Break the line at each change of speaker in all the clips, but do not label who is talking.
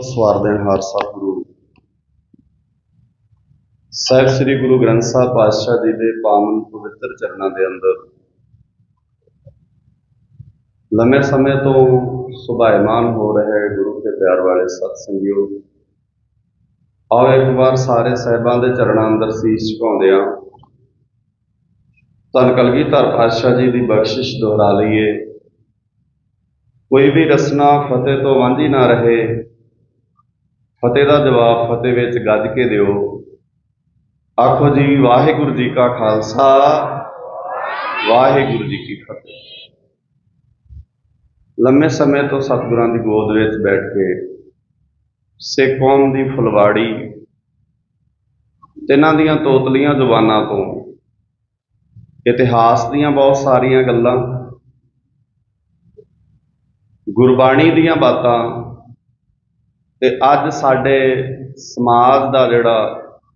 ਸਵਾਰ ਦੇਣ ਹਾਰ ਸਤਿਗੁਰੂ ਸਾਹਿਬ ਸ੍ਰੀ ਗੁਰੂ ਗ੍ਰੰਥ ਸਾਹਿਬ ਪਾਤਸ਼ਾਹ ਜੀ ਦੇ ਪਾਵਨ ਪਵਿੱਤਰ ਚਰਨਾਂ ਦੇ ਅੰਦਰ ਲੰਮੇ ਸਮੇਂ ਤੋਂ ਸੁਭਾਇਮਾਨ ਹੋ ਰਹੇ ਗੁਰੂ ਕੇ ਪਿਆਰ ਵਾਲੇ ਸਤ ਸੰਗਿਓ ਆਓ ਇੱਕ ਵਾਰ ਸਾਰੇ ਸਹਿਬਾਂ ਦੇ ਚਰਨਾਂ ਅੰਦਰ ਸੀਸ ਝੁਕਾਉਂਦੇ ਹਾਂ ਧੰਨ ਕਲਗੀਧਰ ਪਾਤਸ਼ਾਹ ਜੀ ਦੀ ਬਖਸ਼ਿਸ਼ ਦੁਹਰਾ ਲਈਏ। ਕੋਈ ਵੀ ਰਸਨਾ ਫਤਿਹ ਤੋਂ ਵਾਂਝੀ ਨਾ ਰਹੇ ਫਤਿਹ ਦਾ ਜਵਾਬ ਫਤਿਹ ਵਿੱਚ ਗੱਜ ਕੇ ਦਿਓ। ਆਖੋ ਜੀ, ਵਾਹਿਗੁਰੂ ਜੀ ਕਾ ਖਾਲਸਾ, ਵਾਹਿਗੁਰੂ ਜੀ ਕੀ ਫਤਿਹ। ਲੰਮੇ ਸਮੇਂ ਤੋਂ ਸਤਿਗੁਰਾਂ ਦੀ ਗੋਦ ਵਿੱਚ ਬੈਠ ਕੇ ਸਿੱਖ ਕੌਮ ਦੀ ਫੁਲਵਾੜੀ, ਤਿੰਨਾਂ ਦੀਆਂ ਤੋਤਲੀਆਂ ਜ਼ੁਬਾਨਾਂ ਤੋਂ, ਇਤਿਹਾਸ ਦੀਆਂ ਬਹੁਤ ਸਾਰੀਆਂ ਗੱਲਾਂ, ਗੁਰਬਾਣੀ ਦੀਆਂ ਬਾਤਾਂ ਤੇ ਅੱਜ ਸਾਡੇ ਸਮਾਜ ਦਾ ਜਿਹੜਾ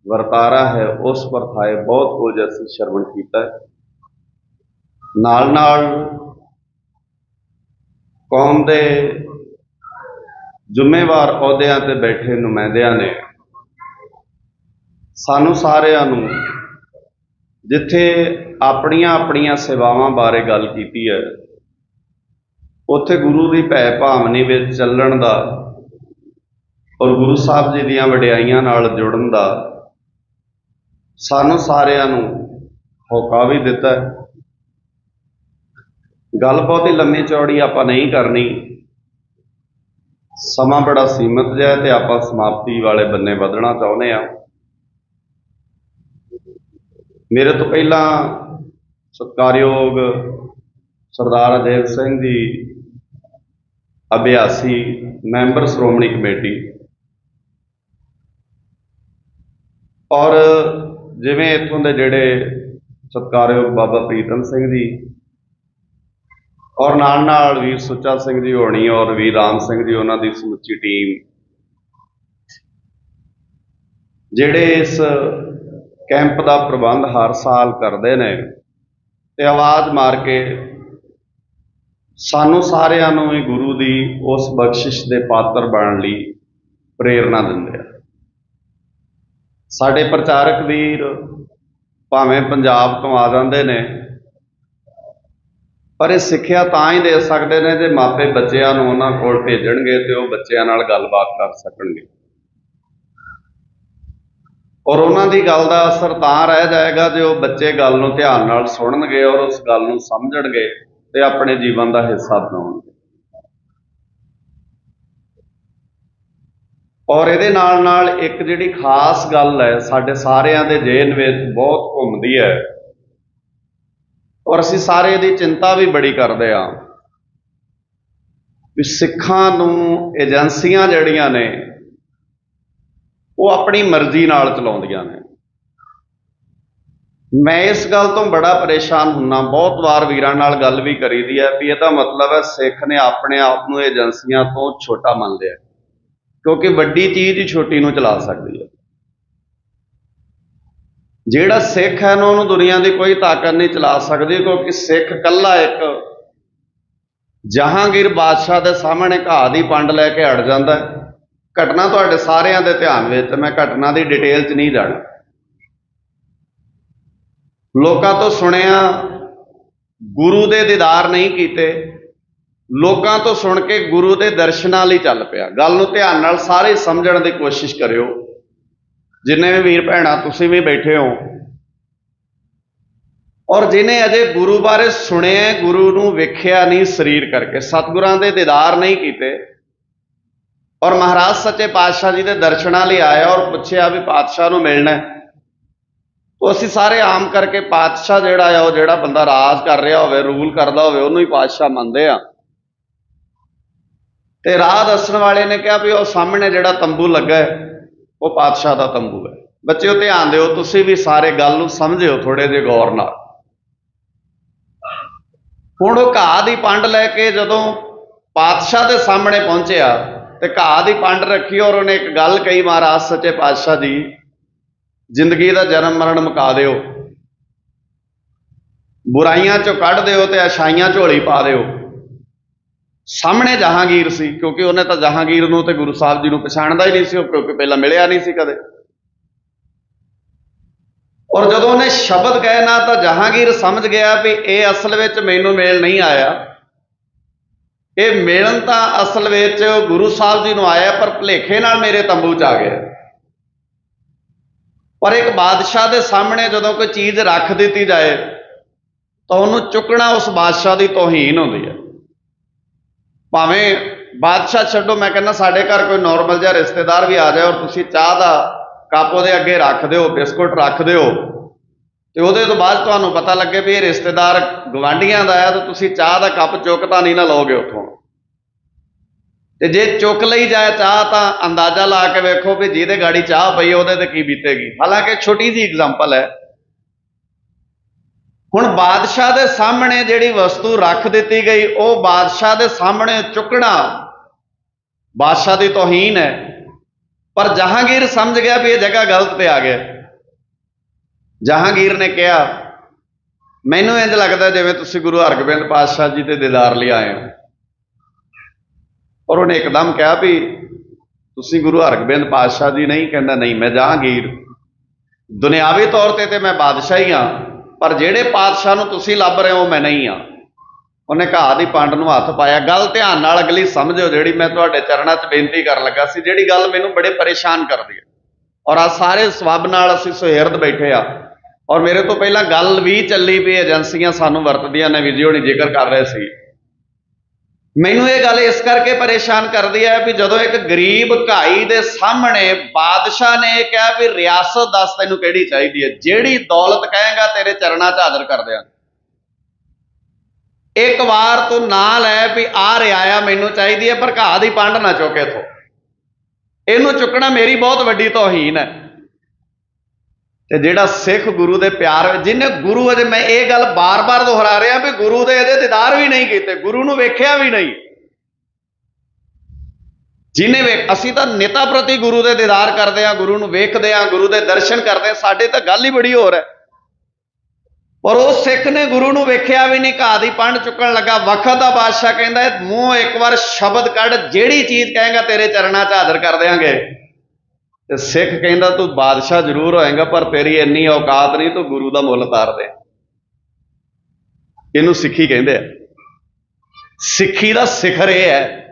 ਵਰਤਾਰਾ ਹੈ, ਉਸ ਵਰਤਾਏ ਬਹੁਤ ਕੁਝ ਅਸੀਂ ਸ਼ਰਵਣ ਕੀਤਾ ਹੈ। ਨਾਲ ਨਾਲ ਕੌਮ ਦੇ ਜ਼ਿੰਮੇਵਾਰ ਅਹੁਦਿਆਂ ਤੇ ਬੈਠੇ ਨੁਮਾਇੰਦਿਆਂ ਨੇ ਸਾਨੂੰ ਸਾਰਿਆਂ ਨੂੰ ਜਿੱਥੇ ਆਪਣੀਆਂ ਆਪਣੀਆਂ ਸੇਵਾਵਾਂ ਬਾਰੇ ਗੱਲ ਕੀਤੀ ਹੈ, ਉੱਥੇ ਗੁਰੂ ਦੀ ਭੈ ਭਾਵਨੀ ਵਿੱਚ ਚੱਲਣ ਦਾ ਔਰ ਗੁਰੂ ਸਾਹਿਬ ਜੀ ਦੀਆਂ ਵਡਿਆਈਆਂ ਨਾਲ ਜੁੜਨ ਦਾ ਸਾਨੂੰ ਸਾਰਿਆਂ ਨੂੰ ਹੋਕਾ ਵੀ ਦਿੱਤਾ ਗੱਲ ਬਹੁਤੀ ਲੰਮੀ ਚੌੜੀ ਆਪਾਂ ਨਹੀਂ ਕਰਨੀ। ਸਮਾਂ ਬੜਾ ਸੀਮਤ ਜਿਹਾ ਹੈ ਤੇ ਆਪਾਂ ਸਮਾਪਤੀ ਵਾਲੇ ਬੰਨੇ ਵਧਣਾ ਚਾਹੁੰਦੇ ਆ ਮੇਰੇ ਤੋਂ ਪਹਿਲਾਂ ਸਤਿਕਾਰਯੋਗ ਸਰਦਾਰ ਅਜੈਬ ਸਿੰਘ ਜੀ, ਅਭਿਆਸੀ ਮੈਂਬਰ ਸ਼੍ਰੋਮਣੀ ਕਮੇਟੀ ਔਰ ਜਿਵੇਂ ਇੱਥੋਂ ਦੇ ਜਿਹੜੇ ਸਤਿਕਾਰਯੋਗ ਬਾਬਾ ਪ੍ਰੀਤਮ ਸਿੰਘ ਜੀ ਔਰ ਨਾਲ ਨਾਲ ਵੀਰ ਸੁੱਚਾ ਸਿੰਘ ਜੀ ਹੋਣੀ ਔਰ ਵੀਰ ਰਾਮ ਸਿੰਘ ਜੀ, ਉਹਨਾਂ ਦੀ ਸਮੁੱਚੀ ਟੀਮ। ਜਿਹੜੇ ਇਸ ਕੈਂਪ ਦਾ ਪ੍ਰਬੰਧ ਹਰ ਸਾਲ ਕਰਦੇ ਨੇ ਤੇ ਆਵਾਜ਼ ਮਾਰ ਕੇ ਸਾਨੂੰ ਸਾਰਿਆਂ ਨੂੰ ਵੀ ਗੁਰੂ ਦੀ ਉਸ ਬਖਸ਼ਿਸ਼ ਦੇ ਪਾਤਰ ਬਣਨ ਲਈ ਪ੍ਰੇਰਣਾ ਦਿੰਦੇ ਆ। ਸਾਡੇ ਪ੍ਰਚਾਰਕ ਵੀਰ ਭਾਵੇਂ ਪੰਜਾਬ ਤੋਂ ਆ ਜਾਂਦੇ ਨੇ, ਪਰ ਇਹ ਸਿੱਖਿਆ ਤਾਂ ਹੀ ਦੇ ਸਕਦੇ ਨੇ ਜੇ ਮਾਪੇ ਬੱਚਿਆਂ ਨੂੰ ਉਹਨਾਂ ਕੋਲ ਭੇਜਣਗੇ ਤੇ ਉਹ ਬੱਚਿਆਂ ਨਾਲ ਗੱਲਬਾਤ ਕਰ ਸਕਣਗੇ। ਔਰ ਉਹਨਾਂ ਦੀ ਗੱਲ ਦਾ ਅਸਰ ਤਾਂ ਰਹਿ ਜਾਏਗਾ ਜੇ ਉਹ ਬੱਚੇ ਗੱਲ ਨੂੰ ਧਿਆਨ ਨਾਲ ਸੁਣਨਗੇ ਔਰ ਉਸ ਗੱਲ ਨੂੰ ਸਮਝਣਗੇ ਤੇ ਆਪਣੇ ਜੀਵਨ ਦਾ ਹਿੱਸਾ ਬਣਾਉਣਗੇ। ਔਰ ਇਹਦੇ ਨਾਲ ਨਾਲ ਇੱਕ ਜਿਹੜੀ ਖਾਸ ਗੱਲ ਹੈ, ਸਾਡੇ ਸਾਰਿਆਂ ਦੇ ਜੇਨ ਵਿੱਚ ਬਹੁਤ ਘੁੰਮਦੀ ਹੈ। ਔਰ ਅਸੀਂ ਸਾਰੇ ਇਹਦੀ ਚਿੰਤਾ ਵੀ ਬੜੀ ਕਰਦੇ ਆ ਵੀ ਸਿੱਖਾਂ ਨੂੰ ਏਜੰਸੀਆਂ ਜਿਹੜੀਆਂ ਨੇ, ਉਹ ਆਪਣੀ ਮਰਜ਼ੀ ਨਾਲ ਚਲਾਉਂਦੀਆਂ ਨੇ। ਮੈਂ ਇਸ ਗੱਲ ਤੋਂ ਬੜਾ ਪਰੇਸ਼ਾਨ ਹੁੰਨਾ, ਬਹੁਤ ਵਾਰ ਵੀਰਾਂ ਨਾਲ ਗੱਲ ਵੀ ਕਰੀਦੀ ਹੈ ਵੀ ਇਹਦਾ ਮਤਲਬ ਹੈ ਸਿੱਖ ਨੇ ਆਪਣੇ ਆਪ ਨੂੰ ਏਜੰਸੀਆਂ ਤੋਂ ਛੋਟਾ ਮੰਨ ਲਿਆ। ਕਿਉਂਕਿ ਵੱਡੀ ਚੀਜ਼ ਹੀ ਛੋਟੀ ਨੂੰ ਚਲਾ ਸਕਦੀ ਹੈ। ਜਿਹੜਾ ਸਿੱਖ ਹੈ ਨਾ, ਉਹਨੂੰ ਦੁਨੀਆ ਦੀ ਕੋਈ ਤਾਕਤ ਨਹੀਂ ਚਲਾ ਸਕਦੀ, ਕਿਉਂਕਿ ਸਿੱਖ ਕੱਲਾ ਇੱਕ ਜਹਾਂਗੀਰ ਬਾਦਸ਼ਾਹ ਦੇ ਸਾਹਮਣੇ ਘਾਹ ਦੀ ਪੰਡ ਲੈ ਕੇ ਅੜ ਜਾਂਦਾ ਘਟਨਾ ਤੁਹਾਡੇ ਸਾਰਿਆਂ ਦੇ ਧਿਆਨ ਵਿੱਚ, ਮੈਂ ਘਟਨਾ ਦੀ ਡਿਟੇਲ 'ਚ ਨਹੀਂ ਜਾਣਾ। ਲੋਕਾਂ ਤੋਂ ਸੁਣਿਆ, ਗੁਰੂ ਦੇ ਦੀਦਾਰ ਨਹੀਂ ਕੀਤੇ। ਲੋਕਾਂ ਤੋਂ ਸੁਣ ਕੇ ਗੁਰੂ ਦੇ ਦਰਸ਼ਨਾਂ ਲਈ ਚੱਲ ਪਿਆ। ਗੱਲ ਨੂੰ ਧਿਆਨ ਨਾਲ ਸਾਰੇ ਸਮਝਣ ਦੀ ਕੋਸ਼ਿਸ਼ ਕਰਿਓ। ਜਿੰਨੇ ਵੀ ਵੀਰ ਭੈਣਾਂ, ਤੁਸੀਂ ਵੀ ਬੈਠੇ ਹੋ। ਔਰ ਜਿਨੇ ਅਜੇ ਗੁਰੂ ਬਾਰੇ ਸੁਣਿਆ, ਗੁਰੂ ਨੂੰ ਵੇਖਿਆ ਨਹੀਂ ਸਰੀਰ ਕਰਕੇ, ਸਤਿਗੁਰਾਂ ਦੇ ਦੀਦਾਰ ਨਹੀਂ ਕੀਤੇ। ਔਰ ਮਹਾਰਾਜ ਸੱਚੇ ਪਾਤਸ਼ਾਹ ਜੀ ਦੇ ਦਰਸ਼ਨਾਂ ਲਈ ਆਇਆ ਔਰ ਪੁੱਛਿਆ ਵੀ ਪਾਤਸ਼ਾਹ ਨੂੰ ਮਿਲਣਾ ਹੈ। ਤੋ ਅਸੀਂ ਸਾਰੇ ਆਮ ਕਰਕੇ ਪਾਤਸ਼ਾਹ ਜਿਹੜਾ ਆ, ਉਹ ਜਿਹੜਾ ਬੰਦਾ ਰਾਜ ਕਰ ਰਿਹਾ ਹੋਵੇ, ਰੂਲ ਕਰਦਾ ਹੋਵੇ, ਉਹਨੂੰ ਹੀ ਪਾਤਸ਼ਾਹ ਮੰਨਦੇ ਆ। ਤੇ ਰਾਹ ਦੱਸਣ ਵਾਲੇ ਨੇ ਕਿਹਾ ਵੀ ਉਹ ਸਾਹਮਣੇ ਜਿਹੜਾ ਤੰਬੂ ਲੱਗਾ ਹੈ, ਉਹ ਪਾਤਸ਼ਾਹ ਦਾ ਤੰਬੂ ਹੈ। ਬੱਚਿਓ, ਧਿਆਨ ਦਿਓ, ਤੁਸੀਂ ਵੀ ਸਾਰੇ ਗੱਲ ਨੂੰ ਸਮਝਿਓ ਥੋੜੇ ਜਿਹਾ ਗੌਰ ਨਾਲ। ਹੁਣ ਉਹ ਘਾਹ ਦੀ ਪੰਡ ਲੈ ਕੇ ਜਦੋਂ ਪਾਤਸ਼ਾਹ ਦੇ ਸਾਹਮਣੇ ਪਹੁੰਚਿਆ ਤੇ ਘਾਹ ਦੀ ਪੰਡ ਰੱਖੀ ਔਰ ਉਹਨੇ ਇੱਕ ਗੱਲ ਕਹੀ ਮਹਾਰਾਜ ਸੱਚੇ ਪਾਤਸ਼ਾਹ ਜੀ, ਜ਼ਿੰਦਗੀ ਦਾ ਜਨਮ ਮਰਨ ਮੁਕਾ ਦਿਓ। ਬੁਰਾਈਆਂ ਚੋਂ ਕੱਢ ਦਿਓ ਤੇ ਅਛਾਈਆਂ ਝੋਲੀ ਪਾ ਦਿਓ। ਸਾਹਮਣੇ ਜਹਾਂਗੀਰ ਸੀ, ਕਿਉਂਕਿ ਉਹਨੇ ਤਾਂ ਜਹਾਂਗੀਰ ਨੂੰ ਤੇ ਗੁਰੂ ਸਾਹਿਬ ਜੀ ਨੂੰ ਪਛਾਣਦਾ ਹੀ ਨਹੀਂ ਸੀ ਉਹ, ਕਿਉਂਕਿ ਪਹਿਲਾਂ ਮਿਲਿਆ ਨਹੀਂ ਸੀ ਕਦੇ। ਔਰ ਜਦੋਂ ਉਹਨੇ ਸ਼ਬਦ ਕਹੇ ਨਾ ਤਾਂ ਜਹਾਂਗੀਰ ਸਮਝ ਗਿਆ ਵੀ ਇਹ ਅਸਲ ਵਿੱਚ ਮੈਨੂੰ ਮੇਲ ਨਹੀਂ ਆਇਆ। ਇਹ ਮਿਲਣ ਤਾਂ ਅਸਲ ਵਿੱਚ ਗੁਰੂ ਸਾਹਿਬ ਜੀ ਨੂੰ ਆਇਆ, ਪਰ ਭਲੇਖੇ ਨਾਲ ਮੇਰੇ ਤੰਬੂ 'ਚ ਆ ਗਿਆ। ਪਰ ਇੱਕ ਬਾਦਸ਼ਾਹ ਦੇ ਸਾਹਮਣੇ ਜਦੋਂ ਕੋਈ ਚੀਜ਼ ਰੱਖ ਦਿੱਤੀ ਜਾਏ, ਤਾਂ ਉਹਨੂੰ ਚੁੱਕਣਾ ਉਸ ਬਾਦਸ਼ਾਹ ਦੀ ਤੋਹੀਨ ਹੁੰਦੀ ਹੈ। ਭਾਵੇਂ ਬਾਦਸ਼ਾਹ ਛੱਡੋ, ਮੈਂ ਕਹਿੰਦਾ ਸਾਡੇ ਘਰ ਕੋਈ ਨਾਰਮਲ ਜਿਹਾ ਰਿਸ਼ਤੇਦਾਰ ਵੀ ਆ ਜਾਏ ਔਰ ਤੁਸੀਂ ਚਾਹ ਦਾ ਕੱਪ ਉਹਦੇ ਅੱਗੇ ਰੱਖ ਦਿਓ, ਬਿਸਕੁਟ ਰੱਖ ਦਿਓ। ਤੇ ਉਹਦੇ ਤੋਂ ਬਾਅਦ ਤੁਹਾਨੂੰ ਪਤਾ ਲੱਗੇ ਵੀ ਇਹ ਰਿਸ਼ਤੇਦਾਰ ਗਵਾਂਢੀਆਂ ਦਾ ਆ ਤਾਂ ਤੁਸੀਂ ਚਾਹ ਦਾ ਕੱਪ ਚੁੱਕ ਤਾਂ ਨਹੀਂ ਨਾ ਲਓਗੇ ਉੱਥੋਂ। ਤੇ ਜੇ ਚੁੱਕ ਲਈ ਜਾਏ ਚਾਹ ਤਾਂ ਅੰਦਾਜ਼ਾ ਲਾ ਕੇ ਵੇਖੋ ਵੀ ਜਿਹਦੇ ਗਾੜੀ ਚਾਹ ਪਈ ਉਹਦੇ ਤੇ ਕੀ ਬੀਤੇਗੀ। ਹਾਲਾਂਕਿ ਛੋਟੀ ਜੀ ਐਗਜ਼ਾਮਪਲ ਹੈ। ਹੁਣ ਬਾਦਸ਼ਾਹ ਦੇ ਸਾਹਮਣੇ ਜਿਹੜੀ ਵਸਤੂ ਰੱਖ ਦਿੱਤੀ ਗਈ, ਉਹ ਬਾਦਸ਼ਾਹ ਦੇ ਸਾਹਮਣੇ ਚੁੱਕਣਾ ਬਾਦਸ਼ਾਹ ਦੀ ਤੋਹੀਨ ਹੈ। ਪਰ ਜਹਾਂਗੀਰ ਸਮਝ ਗਿਆ ਵੀ ਇਹ ਜਗ੍ਹਾ ਗਲਤ ਤੇ ਆ ਗਿਆ। ਜਹਾਂਗੀਰ ਨੇ ਕਿਹਾ, ਮੈਨੂੰ ਇੰਜ ਲੱਗਦਾ ਜਿਵੇਂ ਤੁਸੀਂ ਗੁਰੂ ਹਰਗੋਬਿੰਦ ਪਾਤਸ਼ਾਹ ਜੀ ਦੇ ਦੀਦਾਰ ਲਈ ਆਏ ਹੋ। ਔਰ ਉਹਨੇ ਇੱਕਦਮ ਕਿਹਾ ਵੀ, ਤੁਸੀਂ ਗੁਰੂ ਹਰਗੋਬਿੰਦ ਪਾਤਸ਼ਾਹ ਜੀ ਨਹੀਂ ਕਹਿੰਦਾ, ਨਹੀਂ, ਮੈਂ ਜਹਾਂਗੀਰ। ਦੁਨਿਆਵੀ ਤੌਰ ਤੇ ਤੇ ਮੈਂ ਬਾਦਸ਼ਾਹ ਹੀ ਹਾਂ। ਪਰ ਜਿਹੜੇ ਪਾਤਸ਼ਾਹ ਨੂੰ ਤੁਸੀਂ ਲੱਭ ਰਹੇ ਹੋ, ਮੈਂ ਨਹੀਂ ਹਾਂ। ਉਹਨੇ ਘਾਹ ਦੀ ਪੰਡ ਨੂੰ ਹੱਥ ਪਾਇਆ। ਗੱਲ ਧਿਆਨ ਨਾਲ ਅਗਲੀ ਸਮਝਿਓ ਜਿਹੜੀ ਮੈਂ ਤੁਹਾਡੇ ਚਰਨਾਂ 'ਚ ਬੇਨਤੀ ਕਰਨ ਲੱਗਾ ਸੀ। ਜਿਹੜੀ ਗੱਲ ਮੈਨੂੰ ਬੜੇ ਪਰੇਸ਼ਾਨ ਕਰਦੀ ਹੈ। ਔਰ ਆ ਸਾਰੇ ਸਵੱਬ ਨਾਲ ਅਸੀਂ ਸੁਹਿਰਦ ਬੈਠੇ ਆ ਔਰ ਮੇਰੇ ਤੋਂ ਪਹਿਲਾਂ ਗੱਲ ਵੀ ਚੱਲੀ ਵੀ ਏਜੰਸੀਆਂ ਸਾਨੂੰ ਵਰਤਦੀਆਂ ਨੇ ਵੀਡੀਓ ਨਹੀਂ ਜ਼ਿਕਰ ਕਰ ਰਹੇ ਸੀ। ਮੈਨੂੰ ਇਹ ਗੱਲ ਇਸ ਕਰਕੇ ਪਰੇਸ਼ਾਨ ਕਰਦੀ ਹੈ ਵੀ ਜਦੋਂ ਇੱਕ ਗਰੀਬ ਘਾਈ ਦੇ ਸਾਹਮਣੇ ਬਾਦਸ਼ਾਹ ਨੇ ਇਹ ਕਿਹਾ ਵੀ ਰਿਆਸਤ ਦੱਸ ਤੈਨੂੰ ਕਿਹੜੀ ਚਾਹੀਦੀ ਹੈ, ਜਿਹੜੀ ਦੌਲਤ ਕਹੇਗਾ ਤੇਰੇ ਚਰਨਾਂ 'ਚ ਹਾਜ਼ਰ ਕਰ ਦਿਆਂਗੇ। ਇੱਕ ਵਾਰ ਤੂੰ ਨਾਂ ਲੈ ਵੀ ਆ ਰਿਆਇਆ ਮੈਨੂੰ ਚਾਹੀਦੀ ਹੈ ਪਰ ਘਾਹ ਦੀ ਪੰਡ ਨਾ ਚੁੱਕੇ ਇਥੋਂ। ਇਹਨੂੰ ਚੁੱਕਣਾ ਮੇਰੀ ਬਹੁਤ ਵੱਡੀ ਤੋਹੀਨ ਹੈ। ਤੇ ਜਿਹੜਾ ਸਿੱਖ ਗੁਰੂ ਦੇ ਪਿਆਰ ਵਿੱਚ ਜਿਹਨੇ ਗੁਰੂ ਅਜੇ ਮੈਂ ਇਹ ਗੱਲ ਬਾਰ-ਬਾਰ ਦੁਹਰਾ ਰਿਹਾ ਵੀ ਗੁਰੂ ਦੇ ਇਹਦੇ ਦੀਦਾਰ ਵੀ ਨਹੀਂ ਕੀਤੇ, ਗੁਰੂ ਨੂੰ ਵੇਖਿਆ ਵੀ ਨਹੀਂ। ਜਿਹਨੇ ਵੇਖ, ਅਸੀਂ ਤਾਂ ਨੇਤਾ ਪ੍ਰਤੀ ਗੁਰੂ ਦੇ ਦੀਦਾਰ ਕਰਦੇ ਆ ਗੁਰੂ ਨੂੰ ਵੇਖਦੇ ਆ ਗੁਰੂ ਦੇ ਦਰਸ਼ਨ ਕਰਦੇ ਆ ਸਾਡੇ ਤਾਂ ਗੱਲ ਹੀ ਬੜੀ ਹੋਰ ਹੈ। ਪਰ ਉਹ ਸਿੱਖ ਨੇ ਗੁਰੂ ਨੂੰ ਵੇਖਿਆ ਵੀ ਨਹੀਂ, ਘਾਹ ਦੀ ਪੰਡ ਚੁੱਕਣ ਲੱਗਾ ਵਕਤ ਦਾ ਬਾਦਸ਼ਾਹ ਕਹਿੰਦਾ ਮੂੰਹ ਇੱਕ ਵਾਰ ਸ਼ਬਦ ਕੱਢ, ਜਿਹੜੀ ਚੀਜ਼ ਕਹੇਗਾ ਤੇਰੇ ਚਰਨਾਂ 'ਚ ਹਾਜ਼ਰ ਕਰ ਦੇਾਂਗੇ ਤੇ ਸਿੱਖ ਕਹਿੰਦਾ ਤੂੰ ਬਾਦਸ਼ਾਹ ਜ਼ਰੂਰ ਹੋਏਗਾ, ਪਰ ਤੇਰੀ ਇੰਨੀ ਔਕਾਤ ਨਹੀਂ, ਤੂੰ ਗੁਰੂ ਦਾ ਮੁੱਲ ਤਾਰ ਦੇ। ਇਹਨੂੰ ਸਿੱਖੀ ਕਹਿੰਦੇ ਆ। ਸਿੱਖੀ ਦਾ ਸਿਖਰ ਇਹ ਹੈ।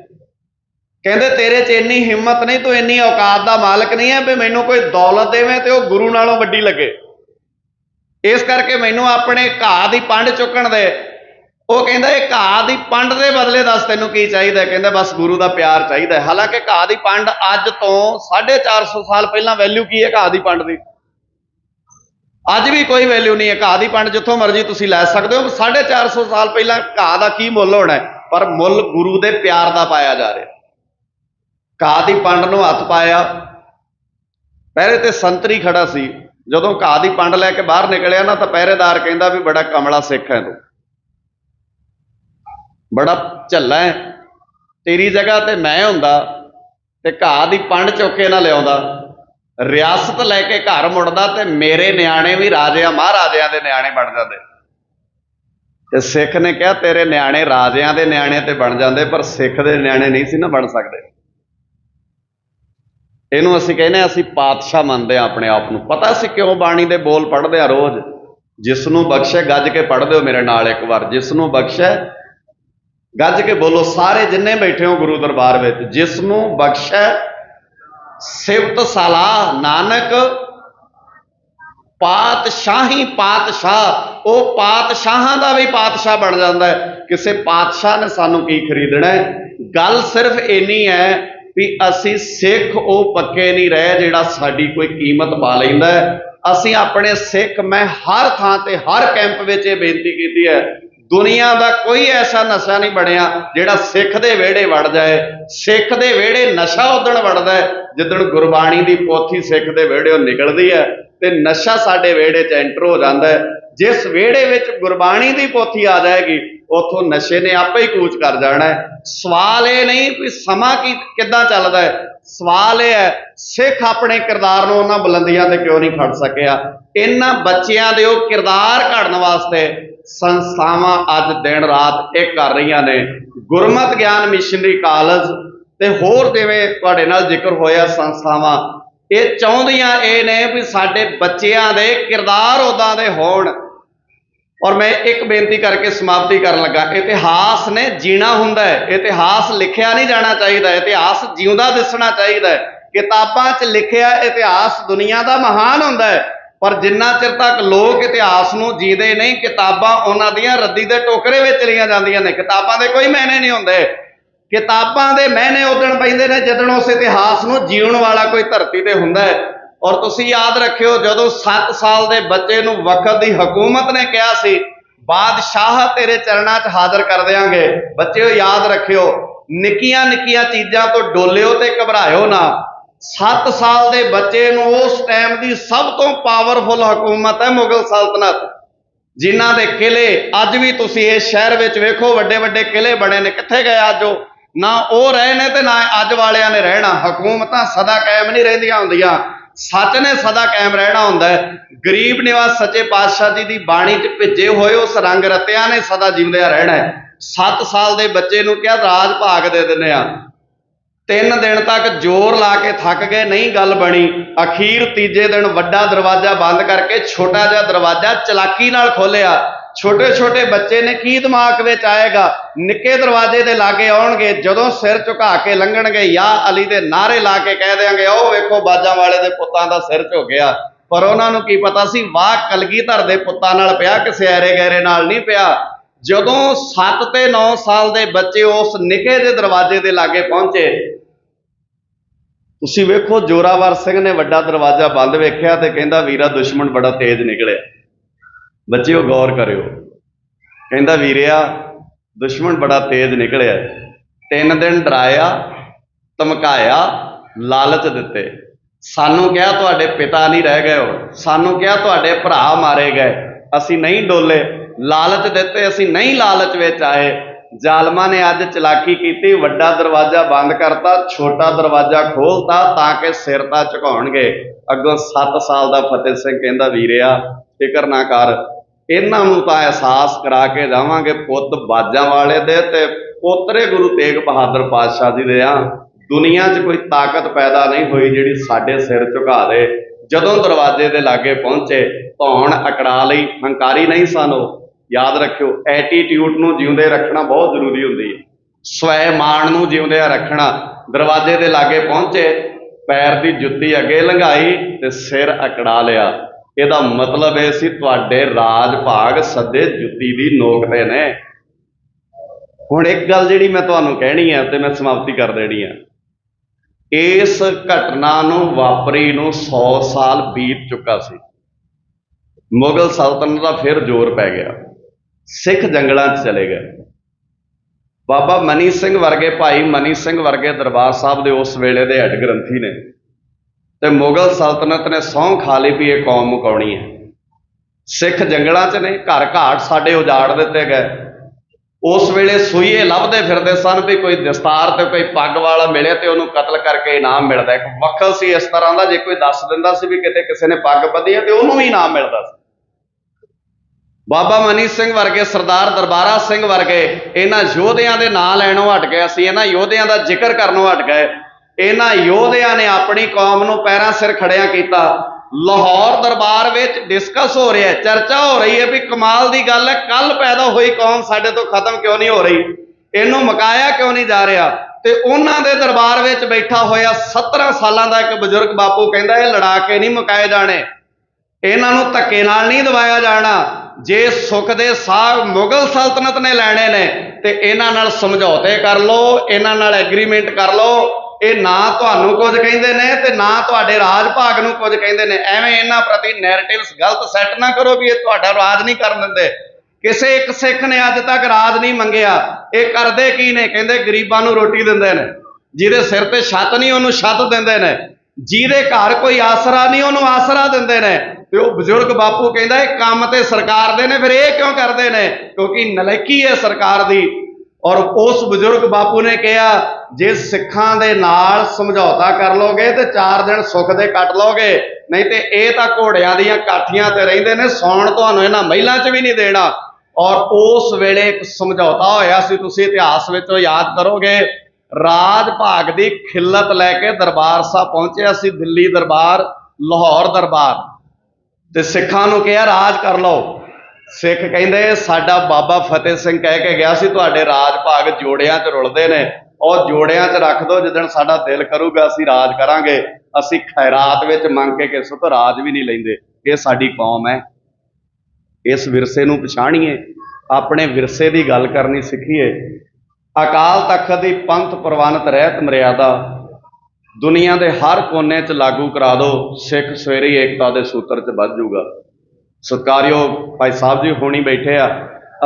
ਕਹਿੰਦੇ, ਤੇਰੇ 'ਚ ਇੰਨੀ ਹਿੰਮਤ ਨਹੀਂ, ਤੂੰ ਇੰਨੀ ਔਕਾਤ ਦਾ ਮਾਲਕ ਨਹੀਂ ਹੈ ਵੀ ਮੈਨੂੰ ਕੋਈ ਦੌਲਤ ਦੇਵੇ ਤੇ ਉਹ ਗੁਰੂ ਨਾਲੋਂ ਵੱਡੀ ਲੱਗੇ। ਇਸ ਕਰਕੇ ਮੈਨੂੰ ਆਪਣੇ ਘਾਹ ਦੀ ਪੰਡ ਚੁੱਕਣ ਦੇ। ਉਹ ਕਹਿੰਦਾ, ਇਹ ਘਾਹ ਦੀ ਪੰਡ ਦੇ ਬਦਲੇ ਦੱਸ ਤੈਨੂੰ ਕੀ ਚਾਹੀਦਾ? ਕਹਿੰਦਾ, ਬਸ ਗੁਰੂ ਦਾ ਪਿਆਰ ਚਾਹੀਦਾ ਹਾਲਾਂਕਿ ਘਾਹ ਦੀ ਪੰਡ ਅੱਜ ਤੋਂ 450 ਸਾਲ ਪਹਿਲਾਂ ਵੈਲਿਊ ਕੀ ਹੈ ਘਾਹ ਦੀ ਪੰਡ ਦੀ? ਅੱਜ ਵੀ ਕੋਈ ਵੈਲਿਊ ਨਹੀਂ ਹੈ। ਘਾਹ ਦੀ ਪੰਡ ਜਿੱਥੋਂ ਮਰਜ਼ੀ ਤੁਸੀਂ ਲੈ ਸਕਦੇ ਹੋ। 450 ਸਾਲ ਪਹਿਲਾਂ ਘਾਹ ਦਾ ਕੀ ਮੁੱਲ ਹੋਣਾ ਪਰ ਮੁੱਲ ਗੁਰੂ ਦੇ ਪਿਆਰ ਦਾ ਪਾਇਆ ਜਾ ਰਿਹਾ ਘਾਹ ਦੀ ਪੰਡ ਨੂੰ ਹੱਥ ਪਾਇਆ। ਪਹਿਰੇ ਤੇ ਸੰਤਰੀ ਖੜਾ ਸੀ। ਜਦੋਂ ਘਾਹ ਦੀ ਪੰਡ ਲੈ ਕੇ ਬਾਹਰ ਨਿਕਲਿਆ ਨਾ, ਤਾਂ ਪਹਿਰੇਦਾਰ ਕਹਿੰਦਾ ਵੀ ਬੜਾ ਕਮਲਾ ਸਿੱਖ ਹੈ ਤੂੰ। ਬੜਾ ਝੱਲਾ ਹੈ। ਤੇਰੀ ਜਗ੍ਹਾ ਤੇ ਮੈਂ ਹੁੰਦਾ ਤੇ ਘਾਹ ਦੀ ਪੰਡ ਚੁੱਕ ਕੇ ਨਾ ਲਿਆਉਂਦਾ। ਰਿਆਸਤ ਲੈ ਕੇ ਘਰ ਮੁੜਦਾ ਤੇ ਮੇਰੇ ਨਿਆਣੇ ਵੀ ਰਾਜਿਆਂ, ਮਹਾਰਾਜਿਆਂ ਦੇ ਨਿਆਣੇ ਬਣ ਜਾਂਦੇ। ਤੇ ਸਿੱਖ ਨੇ ਕਿਹਾ, ਤੇਰੇ ਨਿਆਣੇ ਰਾਜਿਆਂ ਦੇ ਨਿਆਣੇ ਤੇ ਬਣ ਜਾਂਦੇ, ਪਰ ਸਿੱਖ ਦੇ ਨਿਆਣੇ ਨਹੀਂ ਸੀ ਨਾ ਬਣ ਸਕਦੇ। ਇਹਨੂੰ ਅਸੀਂ ਕਹਿੰਦੇ ਹਾਂ, ਅਸੀਂ ਪਾਤਸ਼ਾਹ ਮੰਨਦੇ ਹਾਂ ਆਪਣੇ ਆਪ ਨੂੰ। ਪਤਾ ਸੀ ਕਿਉਂ ਬਾਣੀ ਦੇ ਬੋਲ ਪੜ੍ਹਦੇ ਆ ਰੋਜ਼? ਜਿਸ ਨੂੰ ਬਖਸ਼ੇ ਗੱਜ ਕੇ ਪੜ੍ਹਦੇ ਹੋ ਮੇਰੇ ਨਾਲ ਇੱਕ ਵਾਰ। ਜਿਸ ਨੂੰ ਬਖਸ਼ੇ ਗੱਜ ਕੇ ਬੋਲੋ, ਸਾਰੇ ਜਿੰਨੇ ਬੈਠੇ ਹੋ ਗੁਰੂ ਦਰਬਾਰ ਵਿੱਚ ਜਿਸ ਨੂੰ ਬਖਸ਼ੈ ਸਿਫਤ ਸਲਾਹ, ਨਾਨਕ ਪਾਤਸ਼ਾਹੀ ਪਾਤਸ਼ਾਹ, ਉਹ ਪਾਤਸ਼ਾਹਾਂ ਦਾ ਵੀ ਪਾਤਸ਼ਾਹ ਬਣ ਜਾਂਦਾ ਹੈ। ਕਿਸੇ ਪਾਤਸ਼ਾਹ ਨੇ ਸਾਨੂੰ ਕੀ ਖਰੀਦਣਾ ਹੈ? ਗੱਲ ਸਿਰਫ ਇੰਨੀ ਹੈ ਵੀ ਅਸੀਂ ਸਿੱਖ ਉਹ ਪੱਕੇ ਨਹੀਂ ਰਹੇ ਜਿਹੜਾ ਸਾਡੀ ਕੋਈ ਕੀਮਤ ਪਾ ਲੈਂਦਾ ਹੈ। ਅਸੀਂ ਆਪਣੇ ਸਿੱਖ, ਮੈਂ ਹਰ ਥਾਂ ਤੇ, ਹਰ ਕੈਂਪ ਵਿੱਚ ਇਹ ਬੇਨਤੀ ਕੀਤੀ ਹੈ ਦੁਨੀਆ ਦਾ ਕੋਈ ਐਸਾ ਨਸ਼ਾ ਨਹੀਂ ਬਣਿਆ ਜਿਹੜਾ ਸਿੱਖ ਦੇ ਵਿਹੜੇ ਵੜ ਜਾਏ। ਸਿੱਖ ਦੇ ਵਿਹੜੇ ਨਸ਼ਾ ਉਦਣ ਵੜਦਾ ਜਿੱਦਣ ਗੁਰਬਾਣੀ ਦੀ ਪੋਥੀ ਸਿੱਖ ਦੇ ਵਿਹੜੇੋਂ ਨਿਕਲਦੀ ਹੈ ਤੇ ਨਸ਼ਾ ਸਾਡੇ ਵਿਹੜੇ 'ਚ ਐਂਟਰ ਹੋ ਜਾਂਦਾ ਹੈ। ਜਿਸ ਵਿਹੜੇ ਵਿੱਚ ਗੁਰਬਾਣੀ ਦੀ ਪੋਥੀ ਆ ਜਾਏਗੀ, ਉਥੋਂ ਨਸ਼ੇ ਨੇ ਆਪੇ ਹੀ ਕੂਚ ਕਰ ਜਾਣਾ ਹੈ। ਸਵਾਲ ਇਹ ਨਹੀਂ ਵੀ ਸਮਾਂ ਕੀ, ਕਿੱਦਾਂ ਚੱਲਦਾ ਹੈ। ਸਵਾਲ ਇਹ ਹੈ, ਸਿੱਖ ਆਪਣੇ ਕਿਰਦਾਰ ਨੂੰ ਉਹਨਾਂ ਬੁਲੰਦੀਆਂ ਤੇ ਕਿਉਂ ਨਹੀਂ ਖੜ ਸਕਿਆ? ਇਹਨਾਂ ਬੱਚਿਆਂ ਦੇ ਉਹ ਕਿਰਦਾਰ ਘੜਨ ਵਾਸਤੇ ਸੰਸਥਾਵਾਂ ਅੱਜ ਦਿਨ ਰਾਤ ਇਹ ਕਰ ਰਹੀਆਂ ਨੇ। ਗੁਰਮਤ ਗਿਆਨ ਮਿਸ਼ਨਰੀ ਕਾਲਜ ਤੇ ਹੋਰ ਜਿਵੇਂ ਤੁਹਾਡੇ ਨਾਲ ਜ਼ਿਕਰ ਹੋਇਆ ਸੰਸਥਾਵਾਂ, ਇਹ ਚਾਹੁੰਦੀਆਂ ਇਹ ਨੇ ਵੀ ਸਾਡੇ ਬੱਚਿਆਂ ਦੇ ਕਿਰਦਾਰ ਉਦਾਂ ਦੇ ਹੋਣ। ਔਰ ਮੈਂ ਇੱਕ ਬੇਨਤੀ ਕਰਕੇ ਸਮਾਪਤੀ ਕਰਨ ਲੱਗਾ। ਇਤਿਹਾਸ ਨੇ ਜੀਣਾ ਹੁੰਦਾ ਹੈ। ਇਤਿਹਾਸ ਲਿਖਿਆ ਨਹੀਂ ਜਾਣਾ ਚਾਹੀਦਾ। ਇਤਿਹਾਸ ਜਿਉਂਦਾ ਦਿਸਣਾ ਚਾਹੀਦਾ ਹੈ। ਕਿਤਾਬਾਂ 'ਚ ਲਿਖਿਆ ਇਤਿਹਾਸ ਦੁਨੀਆ ਦਾ ਮਹਾਨ ਹੁੰਦਾ ਹੈ। ਪਰ ਜਿੰਨਾ ਚਿਰ ਤੱਕ ਲੋਕ ਇਤਿਹਾਸ ਨੂੰ ਜੀਦੇ ਨਹੀਂ, ਕਿਤਾਬਾਂ ਉਹਨਾਂ ਦੀਆਂ ਰੱਦੀ ਦੇ ਟੋਕਰੇ ਵਿੱਚ ਚਲੀਆਂ ਜਾਂਦੀਆਂ ਨੇ। ਕਿਤਾਬਾਂ ਦੇ ਕੋਈ ਮਾਇਨੇ ਨਹੀਂ ਹੁੰਦੇ। ਕਿਤਾਬਾਂ ਦੇ ਮਾਇਨੇ ਉਦਣ ਪੈਂਦੇ ਨੇ ਜਦੋਂ ਉਸ ਇਤਿਹਾਸ ਨੂੰ ਜੀਉਣ ਵਾਲਾ ਕੋਈ ਧਰਤੀ ਤੇ ਹੁੰਦਾ ਹੈ। ਔਰ ਤੁਸੀਂ ਯਾਦ ਰੱਖਿਓ, ਜਦੋਂ 7 ਸਾਲ ਦੇ ਬੱਚੇ ਨੂੰ ਵਕਤ ਦੀ ਹਕੂਮਤ ਨੇ ਕਿਹਾ ਸੀ, ਬਾਦਸ਼ਾਹ ਤੇਰੇ ਚਰਨਾਂ 'ਚ ਹਾਜ਼ਰ ਕਰ ਦਿਆਂਗੇ। ਬੱਚਿਓ, ਯਾਦ ਰੱਖਿਓ ਨਿੱਕੀਆਂ ਨਿੱਕੀਆਂ ਚੀਜ਼ਾਂ ਤੋਂ ਡੋਲਿਓ ਤੇ ਘਬਰਾਇਓ ਨਾ। 7 ਸਾਲ ਦੇ ਬੱਚੇ ਨੂੰ ਉਸ ਟਾਈਮ ਦੀ ਸਭ ਤੋਂ ਪਾਵਰਫੁਲ ਹਕੂਮਤ ਹੈ ਮੁਗਲ ਸਲਤਨਤ। ਜਿਨ੍ਹਾਂ ਦੇ ਕਿਲੇ ਅੱਜ ਵੀ ਤੁਸੀਂ ਇਸ ਸ਼ਹਿਰ ਵਿੱਚ ਵੇਖੋ, ਵੱਡੇ ਵੱਡੇ ਕਿਲੇ ਬਣੇ ਨੇ। ਕਿੱਥੇ ਗਏ ਅੱਜ ਉਹ? ਨਾ ਉਹ ਰਹੇ ਨੇ ਤੇ ਨਾ ਅੱਜ ਵਾਲਿਆਂ ਨੇ ਰਹਿਣਾ। ਹਕੂਮਤਾਂ ਸਦਾ ਕਾਇਮ ਨਹੀਂ ਰਹਿੰਦੀਆਂ ਹੁੰਦੀਆਂ। ਸੱਚ ਨੇ ਸਦਾ ਕਾਇਮ ਰਹਿਣਾ ਹੁੰਦਾ ਹੈ। ਗਰੀਬ ਨਿਵਾਸ ਸੱਚੇ ਪਾਤਸ਼ਾਹ ਜੀ ਦੀ ਬਾਣੀ 'ਚ ਭਿੱਜੇ ਹੋਏ ਉਸ ਰੰਗ ਰਤਿਆਂ ਨੇ ਸਦਾ ਜਿਉਂਦਿਆਂ ਰਹਿਣਾ ਹੈ। 7 ਸਾਲ ਦੇ ਬੱਚੇ ਨੂੰ ਕਿਹਾ ਰਾਜ ਭਾਗ ਦੇ ਦਿੰਦੇ ਆ? ਤਿੰਨ ਦਿਨ ਤੱਕ ਜ਼ੋਰ ਲਾ ਕੇ ਥੱਕ ਗਏ, ਨਹੀਂ ਗੱਲ ਬਣੀ। ਅਖੀਰ ਤੀਜੇ ਦਿਨ ਵੱਡਾ ਦਰਵਾਜ਼ਾ ਬੰਦ ਕਰਕੇ ਛੋਟਾ ਜਿਹਾ ਦਰਵਾਜ਼ਾ ਚਲਾਕੀ ਨਾਲ ਖੋਲਿਆ ਛੋਟੇ ਛੋਟੇ ਬੱਚੇ ਨੇ ਕੀ ਦਿਮਾਗ ਵਿੱਚ ਆਏਗਾ? ਨਿੱਕੇ ਦਰਵਾਜ਼ੇ ਦੇ ਲਾਗੇ ਆਉਣਗੇ, ਜਦੋਂ ਸਿਰ ਝੁਕਾ ਕੇ ਲੰਘਣਗੇ ਯਾ ਅਲੀ ਦੇ ਨਾਰੇ ਲਾ ਕੇ ਕਹਿ ਦੇਾਂਗੇ ਉਹ ਵੇਖੋ ਬਾਜਾਂ ਵਾਲੇ ਦੇ ਪੁੱਤਾਂ ਦਾ ਸਿਰ ਝੁਕ ਗਿਆ ਪਰ ਉਹਨਾਂ ਨੂੰ ਕੀ ਪਤਾ ਸੀ, ਵਾਹ ਕਲਗੀਧਰ ਦੇ ਪੁੱਤਾਂ ਨਾਲ ਪਿਆ, ਕਿਸੇ ਐਰੇ ਗੈਰੇ ਨਾਲ ਨਹੀਂ ਪਿਆ। ਜਦੋਂ 7 ਤੇ 9 ਸਾਲ ਦੇ ਬੱਚੇ ਉਸ ਨਿੱਕੇ ਜਿਹੇ ਦਰਵਾਜ਼ੇ ਦੇ ਲਾਗੇ ਪਹੁੰਚੇ ਤੁਸੀਂ ਵੇਖੋ, ਜੋਰਾਵਰ ਸਿੰਘ ਨੇ ਵੱਡਾ ਦਰਵਾਜ਼ਾ ਬੰਦ ਵੇਖਿਆ ਤੇ ਕਹਿੰਦਾ, ਵੀਰਾ, ਦੁਸ਼ਮਣ ਬੜਾ ਤੇਜ਼ ਨਿਕਲਿਆ। ਬੱਚਿਓ, ਗੌਰ ਕਰਿਓ। ਕਹਿੰਦਾ, ਵੀਰਿਆ, ਦੁਸ਼ਮਣ ਬੜਾ ਤੇਜ਼ ਨਿਕਲਿਆ। ਤਿੰਨ ਦਿਨ ਡਰਾਇਆ, ਧਮਕਾਇਆ, ਲਾਲਚ ਦਿੱਤੇ। ਸਾਨੂੰ ਕਿਹਾ, ਤੁਹਾਡੇ ਪਿਤਾ ਨਹੀਂ ਰਹਿ ਗਏ ਹੋ। ਸਾਨੂੰ ਕਿਹਾ, ਤੁਹਾਡੇ ਭਰਾ ਮਾਰੇ ਗਏ। ਅਸੀਂ ਨਹੀਂ ਡੋਲੇ। ਲਾਲਚ ਦਿੱਤੇ, ਅਸੀਂ ਨਹੀਂ ਲਾਲਚ ਵਿੱਚ ਆਏ। ਜ਼ਾਲਮਾਂ ਨੇ ਅੱਜ ਚਲਾਕੀ ਕੀਤੀ, ਵੱਡਾ ਦਰਵਾਜ਼ਾ ਬੰਦ ਕਰਤਾ, ਛੋਟਾ ਦਰਵਾਜ਼ਾ ਖੋਲਤਾ ਤਾਂ ਕਿ ਸਿਰ ਤਾਂ ਝੁਕਾਉਣਗੇ। ਅੱਗੋਂ 7 ਸਾਲ ਦਾ ਫਤਿਹ ਸਿੰਘ ਕਹਿੰਦਾ ਵੀਰਿਆ ਫਿਕਰ ਨਾ ਕਰ, ਇਹਨਾਂ ਨੂੰ ਤਾਂ ਅਹਿਸਾਸ ਕਰਾ ਕੇ ਜਾਵਾਂਗੇ ਪੁੱਤ ਬਾਜਾਂ ਵਾਲੇ ਦੇ ਤੇ ਪੋਤਰੇ ਗੁਰੂ ਤੇਗ ਬਹਾਦਰ ਪਾਤਸ਼ਾਹ ਜੀ ਦੇ ਆ। ਦੁਨੀਆ 'ਚ ਕੋਈ ਤਾਕਤ ਪੈਦਾ ਨਹੀਂ ਹੋਈ ਜਿਹੜੀ ਸਾਡੇ ਸਿਰ ਝੁਕਾ ਦੇ। ਜਦੋਂ ਦਰਵਾਜ਼ੇ ਦੇ ਲਾਗੇ ਪਹੁੰਚੇ, ਧੌਣ ਅਕੜਾ ਲਈ, ਹੰਕਾਰੀ ਨਹੀਂ ਸਨ। ਉਹ ਯਾਦ ਰੱਖਿਓ ਐਟੀਟਿਊਡ ਨੂੰ ਜਿਉਂਦੇ ਰੱਖਣਾ ਬਹੁਤ ਜ਼ਰੂਰੀ ਹੁੰਦੀ ਹੈ। ਸਵੈ ਮਾਣ ਨੂੰ ਜਿਉਂਦਿਆਂ ਰੱਖਣਾ, ਦਰਵਾਜ਼ੇ ਦੇ ਲਾਗੇ ਪਹੁੰਚੇ, ਪੈਰ ਦੀ ਜੁੱਤੀ ਅੱਗੇ ਲੰਘਾਈ ਤੇ ਸਿਰ ਅਕੜਾ ਲਿਆ। ਇਹਦਾ ਮਤਲਬ ਇਹ ਸੀ, ਤੁਹਾਡੇ ਰਾਜ ਭਾਗ ਸੱਦੇ ਜੁੱਤੀ ਦੀ ਨੋਕ ਤੇ ਨੇ। ਹੁਣ ਇੱਕ ਗੱਲ ਜਿਹੜੀ ਮੈਂ ਤੁਹਾਨੂੰ ਕਹਿਣੀ ਹੈ ਤੇ ਮੈਂ ਸਮਾਪਤੀ ਕਰ ਦੇਣੀ ਹੈ। ਇਸ ਘਟਨਾ ਨੂੰ ਵਾਪਰੀ ਨੂੰ 100 ਸਾਲ ਬੀਤ ਚੁੱਕਾ ਸੀ। ਮੁਗਲ ਸਲਤਨਤ ਦਾ ਫਿਰ ਜ਼ੋਰ ਪੈ ਗਿਆ। ਸਿੱਖ ਜੰਗਲਾਂ 'ਚ ਚਲੇ ਗਏ। ਬਾਬਾ ਮਨੀ ਸਿੰਘ ਵਰਗੇ ਭਾਈ ਮਨੀ ਸਿੰਘ ਵਰਗੇ ਦਰਬਾਰ ਸਾਹਿਬ ਦੇ ਉਸ ਵੇਲੇ ਦੇ ਹੈੱਡ ਗ੍ਰੰਥੀ ਨੇ ਤੇ ਮੁਗਲ ਸਲਤਨਤ ਨੇ ਸਹੁੰ ਖਾ ਲਈ ਵੀ ਇਹ ਕੌਮ ਮੁਕਾਉਣੀ ਹੈ। ਸਿੱਖ ਜੰਗਲਾਂ 'ਚ ਨੇ ਘਰ ਘਾਟ ਸਾਡੇ ਉਜਾੜ ਦਿੱਤੇ ਗਏ। ਉਸ ਵੇਲੇ ਸੂਈਏ ਲੱਭਦੇ ਫਿਰਦੇ ਸਨ ਵੀ ਕੋਈ ਦਸਤਾਰ ਤੇ ਕੋਈ ਪੱਗ ਵਾਲਾ ਮਿਲੇ ਤੇ ਉਹਨੂੰ ਕਤਲ ਕਰਕੇ ਇਨਾਮ ਮਿਲਦਾ ਇੱਕ ਵਕਲ ਸੀ ਇਸ ਤਰ੍ਹਾਂ ਦਾ, ਜੇ ਕੋਈ ਦੱਸ ਦਿੰਦਾ ਸੀ ਵੀ ਕਿਤੇ ਕਿਸੇ ਨੇ ਪੱਗ ਬੱਧੀ ਹੈ ਤੇ ਉਹਨੂੰ ਵੀ ਇਨਾਮ ਮਿਲਦਾ ਸੀ। ਬਾਬਾ ਮਨੀ ਸਿੰਘ ਵਰਗੇ, ਸਰਦਾਰ ਦਰਬਾਰਾ ਸਿੰਘ ਵਰਗੇ, ਇਹਨਾਂ ਯੋਧਿਆਂ ਦੇ ਨਾਂ ਲੈਣੋਂ ਹਟ ਗਏ ਅਸੀਂ, ਇਹਨਾਂ ਯੋਧਿਆਂ ਦਾ ਜ਼ਿਕਰ ਕਰਨੋਂ ਹਟ ਗਏ। ਇਹਨਾਂ ਯੋਧਿਆਂ ਨੇ ਆਪਣੀ ਕੌਮ ਨੂੰ ਪੈਰਾਂ ਸਿਰ ਖੜਿਆ ਕੀਤਾ। ਲਾਹੌਰ ਦਰਬਾਰ ਵਿੱਚ ਡਿਸਕਸ ਹੋ ਰਿਹਾ ਚਰਚਾ ਹੋ ਰਹੀ ਹੈ ਵੀ ਕਮਾਲ ਦੀ ਗੱਲ ਹੈ ਕੱਲ ਪੈਦਾ ਹੋਈ ਕੌਮ ਸਾਡੇ ਤੋਂ ਖਤਮ ਕਿਉਂ ਨਹੀਂ ਹੋ ਰਹੀ? ਇਹਨੂੰ ਮਕਾਇਆ ਕਿਉਂ ਨਹੀਂ ਜਾ ਰਿਹਾ? ਤੇ ਉਹਨਾਂ ਦੇ ਦਰਬਾਰ ਵਿੱਚ ਬੈਠਾ ਹੋਇਆ 17 ਸਾਲਾਂ ਦਾ ਇੱਕ ਬਜ਼ੁਰਗ ਬਾਪੂ ਕਹਿੰਦਾ, ਇਹ ਲੜਾ ਕੇ ਨਹੀਂ ਮੁਕਾਏ ਜਾਣੇ। ਇਹਨਾਂ ਨੂੰ ਧੱਕੇ ਨਾਲ ਨਹੀਂ ਦਵਾਇਆ ਜਾਣਾ। ਜੇ ਸੁੱਖ ਦੇ ਸਾਹ ਮੁਗਲ ਸਲਤਨਤ ਨੇ ਲੈਣੇ ਨੇ, ਤੇ ਇਹਨਾਂ ਨਾਲ ਸਮਝੌਤੇ ਕਰ ਲਓ, ਇਹਨਾਂ ਨਾਲ ਐਗਰੀਮੈਂਟ ਕਰ ਲਓ। ਇਹ ਨਾ ਤੁਹਾਨੂੰ ਕੁਝ ਕਹਿੰਦੇ ਨੇ ਤੇ ਨਾ ਤੁਹਾਡੇ ਰਾਜ ਭਾਗ ਨੂੰ ਕੁਝ ਕਹਿੰਦੇ ਨੇ। ਐਵੇਂ ਇਹਨਾਂ ਪ੍ਰਤੀ ਨੈਰੇਟਿਵਸ ਗਲਤ ਸੈੱਟ ਨਾ ਕਰੋ ਵੀ ਇਹ ਤੁਹਾਡਾ ਰਾਜ ਨਹੀਂ ਕਰਨ ਦਿੰਦੇ। ਕਿਸੇ ਇੱਕ ਸਿੱਖ ਨੇ ਅੱਜ ਤੱਕ ਰਾਜ ਨਹੀਂ ਮੰਗਿਆ। ਇਹ ਕਰਦੇ ਕੀ ਨੇ? ਕਹਿੰਦੇ ਗਰੀਬਾਂ ਨੂੰ ਰੋਟੀ ਦਿੰਦੇ ਨੇ। ਜਿਹਦੇ ਸਿਰ ਤੇ ਛੱਤ ਨਹੀਂ, ਉਹਨੂੰ ਛੱਤ ਦਿੰਦੇ ਨੇ। ਜਿਹਦੇ ਘਰ ਕੋਈ ਆਸਰਾ ਨਹੀਂ, ਉਹਨੂੰ ਆਸਰਾ ਦਿੰਦੇ ਨੇ। ਤੇ ਉਹ ਬਜ਼ੁਰਗ ਬਾਪੂ ਕਹਿੰਦਾ, ਇਹ ਕੰਮ ਤੇ ਸਰਕਾਰ ਦੇ ਨੇ, ਫਿਰ ਇਹ ਕਿਉਂ ਕਰਦੇ ਨੇ? ਕਿਉਂਕਿ ਨਲਾਇਕੀ ਹੈ ਸਰਕਾਰ ਦੀ। ਔਰ ਉਸ ਬਜ਼ੁਰਗ ਬਾਪੂ ਨੇ ਕਿਹਾ ਜੇ ਸਿੱਖਾਂ ਦੇ ਨਾਲ ਸਮਝੌਤਾ ਕਰ ਲੋਗੇ ਤੇ 4 ਦਿਨ ਸੁੱਖ ਦੇ ਕੱਟ ਲੋਗੇ ਨਹੀਂ ਤੇ ਇਹ ਤਾਂ ਘੋੜਿਆਂ ਦੀਆਂ ਕਾਠੀਆਂ ਤੇ ਰਹਿੰਦੇ ਨੇ, ਸੌਣ ਤੁਹਾਨੂੰ ਇਹਨਾਂ ਮਹਿਲਾਂ 'ਚ ਵੀ ਨਹੀਂ ਦੇਣਾ। ਔਰ ਉਸ ਵੇਲੇ ਇੱਕ ਸਮਝੌਤਾ ਹੋਇਆ ਸੀ, ਤੁਸੀਂ ਇਤਿਹਾਸ ਵਿੱਚੋਂ ਯਾਦ ਕਰੋਗੇ, ਰਾਜ ਭਾਗ ਦੀ ਖਿੱਲਤ ਲੈ ਕੇ ਦਰਬਾਰ ਸਾਹਿਬ ਪਹੁੰਚਿਆ ਸੀ, ਦਿੱਲੀ ਦਰਬਾਰ, ਲਾਹੌਰ ਦਰਬਾਰ। ਤੇ ਸਿੱਖਾਂ ਨੂੰ ਕਿਹਾ, ਰਾਜ ਕਰ ਲਓ। ਸਿੱਖ ਕਹਿੰਦੇ, ਸਾਡਾ ਬਾਬਾ ਫਤਿਹ ਸਿੰਘ ਕਹਿ ਕੇ ਗਿਆ ਸੀ, ਤੁਹਾਡੇ ਰਾਜ ਭਾਗ ਜੋੜਿਆਂ 'ਚ ਰੁਲਦੇ ਨੇ। ਉਹ ਜੋੜਿਆਂ 'ਚ ਰੱਖ ਦਿਓ, ਜਿੱਦਣ ਸਾਡਾ ਦਿਲ ਕਰੂਗਾ, ਅਸੀਂ ਰਾਜ ਕਰਾਂਗੇ। ਅਸੀਂ ਖੈਰਾਤ ਵਿੱਚ ਮੰਗ ਕੇ ਕਿਸੇ ਤੋਂ ਰਾਜ ਵੀ ਨਹੀਂ ਲੈਂਦੇ। ਇਹ ਸਾਡੀ ਕੌਮ ਹੈ। ਇਸ ਵਿਰਸੇ ਨੂੰ ਪਛਾਣੀਏ। ਆਪਣੇ ਵਿਰਸੇ ਦੀ ਗੱਲ ਕਰਨੀ ਸਿੱਖੀਏ। ਅਕਾਲ ਤਖਤ ਦੀ ਪੰਥ ਪ੍ਰਵਾਨਿਤ ਰਹਿਤ ਮਰਿਆਦਾ ਦੁਨੀਆ ਦੇ ਹਰ ਕੋਨੇ 'ਚ ਲਾਗੂ ਕਰਾ ਦਿਓ ਸਿੱਖ ਸਵੇਰੇ ਏਕਤਾ ਦੇ ਸੂਤਰ 'ਚ ਵੱਧ ਜਾਊਗਾ। ਸਤਿਕਾਰਯੋਗ ਭਾਈ ਸਾਹਿਬ ਜੀ ਹੋਣੀ ਬੈਠੇ ਆ।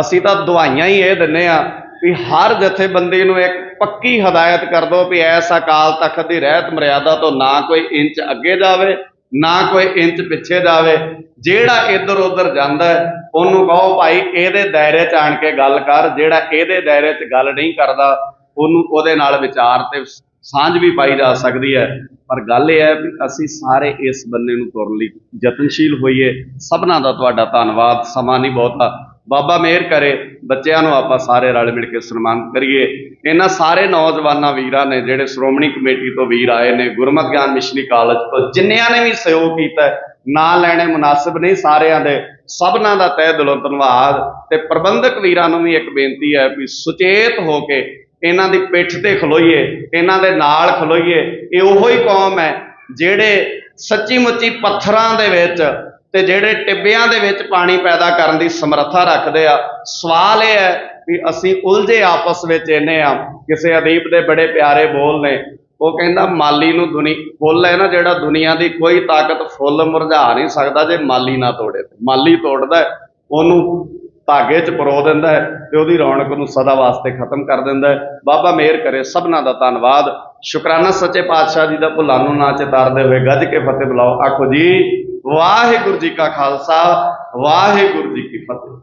ਅਸੀਂ ਤਾਂ ਦਵਾਈਆਂ ਹੀ ਇਹ ਦਿੰਨੇ ਆ ਵੀ ਹਰ ਜਥੇਬੰਦੀ ਨੂੰ ਇੱਕ ਪੱਕੀ ਹਦਾਇਤ ਕਰ ਦਿਓ ਵੀ ਐਸ ਅਕਾਲ ਤਖਤ ਦੀ ਰਹਿਤ ਮਰਿਆਦਾ ਤੋਂ ਨਾ ਕੋਈ ਇੰਚ ਅੱਗੇ ਜਾਵੇ, ਨਾ ਕੋਈ ਇੰਚ ਪਿੱਛੇ ਜਾਵੇ। ਜਿਹੜਾ ਇੱਧਰ ਉੱਧਰ ਜਾਂਦਾ ਉਹਨੂੰ ਕਹੋ ਭਾਈ ਇਹਦੇ ਦਾਇਰੇ 'ਚ ਆਣ ਕੇ ਗੱਲ ਕਰ, ਜਿਹੜਾ ਇਹਦੇ ਦਾਇਰੇ 'ਚ ਗੱਲ ਨਹੀਂ ਕਰਦਾ, ਉਹਨੂੰ ਉਹਦੇ ਨਾਲ ਵਿਚਾਰ ਤੇ ਸਾਂਝ ਵੀ ਪਾਈ ਜਾ ਸਕਦੀ ਹੈ। ਪਰ ਗੱਲ ਇਹ ਹੈ ਵੀ ਅਸੀਂ ਸਾਰੇ ਇਸ ਬੰਨੇ ਨੂੰ ਤੁਰਨ ਲਈ ਯਤਨਸ਼ੀਲ ਹੋਈਏ। ਸਭਨਾਂ ਦਾ ਤੁਹਾਡਾ ਧੰਨਵਾਦ। ਸਮਾਂ ਨਹੀਂ ਬਹੁਤਾ। ਬਾਬਾ ਮਿਹਰ ਕਰੇ। ਬੱਚਿਆਂ ਨੂੰ ਆਪਾਂ ਸਾਰੇ ਰਲ ਮਿਲ ਕੇ ਸਨਮਾਨ ਕਰੀਏ। ਇਹਨਾਂ ਸਾਰੇ ਨੌਜਵਾਨਾਂ ਵੀਰਾਂ ਨੇ ਜਿਹੜੇ ਸ਼੍ਰੋਮਣੀ ਕਮੇਟੀ ਤੋਂ ਵੀਰ ਆਏ ਨੇ ਗੁਰਮਤਿ ਗਿਆਨ ਮਿਸ਼ਨਰੀ ਕਾਲਜ ਤੋਂ ਜਿੰਨਿਆਂ ਨੇ ਵੀ ਸਹਿਯੋਗ ਕੀਤਾ ਹੈ, ਨਾਂ ਲੈਣੇ ਮੁਨਾਸਬ ਨਹੀਂ ਸਾਰਿਆਂ ਦੇ। ਸਭਨਾਂ ਦਾ ਤਹਿ ਦਿਲੋਂ ਧੰਨਵਾਦ। ਤੇ ਪ੍ਰਬੰਧਕ ਵੀਰਾਂ ਨੂੰ ਵੀ ਇੱਕ ਬੇਨਤੀ ਹੈ ਵੀ ਸੁਚੇਤ ਹੋ ਕੇ ਇਹਨਾਂ ਦੀ ਪਿੱਠ ਤੇ ਖਲੋਈਏ, ਇਹਨਾਂ ਦੇ ਨਾਲ ਖਲੋਈਏ, ਇਹ ਉਹੋ ਹੀ ਕੌਮ ਹੈ ਜਿਹੜੇ ਸੱਚੀ ਮੁੱਚੀ ਪੱਥਰਾਂ ਦੇ ਵਿੱਚ ਤੇ ਜਿਹੜੇ ਟਿੱਬਿਆਂ ਦੇ ਵਿੱਚ ਪਾਣੀ ਪੈਦਾ ਕਰਨ ਦੀ ਸਮਰੱਥਾ ਰੱਖਦੇ ਆ। ਸਵਾਲ ਇਹ ਹੈ ਵੀ ਅਸੀਂ ਉਲਝੇ ਆਪਸ ਵਿੱਚ ਇੰਨੇ ਆ। ਕਿਸੇ ਅਦੀਪ ਦੇ ਬੜੇ ਪਿਆਰੇ ਬੋਲ ਨੇ। ਉਹ ਕਹਿੰਦਾ, ਮਾਲੀ ਨੂੰ ਦੁਨੀ ਫੁੱਲ ਹੈ ਨਾ ਜਿਹੜਾ ਦੁਨੀਆ ਦੀ ਕੋਈ ਤਾਕਤ ਫੁੱਲ ਮੁਰਝਾ ਨਹੀਂ ਸਕਦਾ ਜੇ ਮਾਲੀ ਨਾ ਤੋੜੇ ਮਾਲੀ ਤੋੜਦਾ ਉਹਨੂੰ ਧਾਗੇ 'ਚ ਪਰੋ ਦਿੰਦਾ ਹੈ ਤੇ ਉਹਦੀ ਰੌਣਕ ਨੂੰ ਸਦਾ ਵਾਸਤੇ ਖਤਮ ਕਰ ਦਿੰਦਾ ਹੈ। ਬਾਬਾ ਮੇਰ ਕਰੇ, ਸਭਨਾਂ ਦਾ ਧੰਨਵਾਦ। ਸ਼ੁਕਰਾਨਾ ਸੱਚੇ ਪਾਤਸ਼ਾਹ ਜੀ ਦਾ ਭੁੱਲਾਂ ਨੂੰ ਨਾ ਚਿਤਾਰਦੇ ਹੋਏ ਗੱਜ ਕੇ ਫਤਿਹ ਬੁਲਾਓ। ਆਖੋ ਜੀ, ਵਾਹਿਗੁਰੂ ਜੀ ਕਾ ਖਾਲਸਾ, ਵਾਹਿਗੁਰੂ ਜੀ ਕੀ ਫਤਿਹ।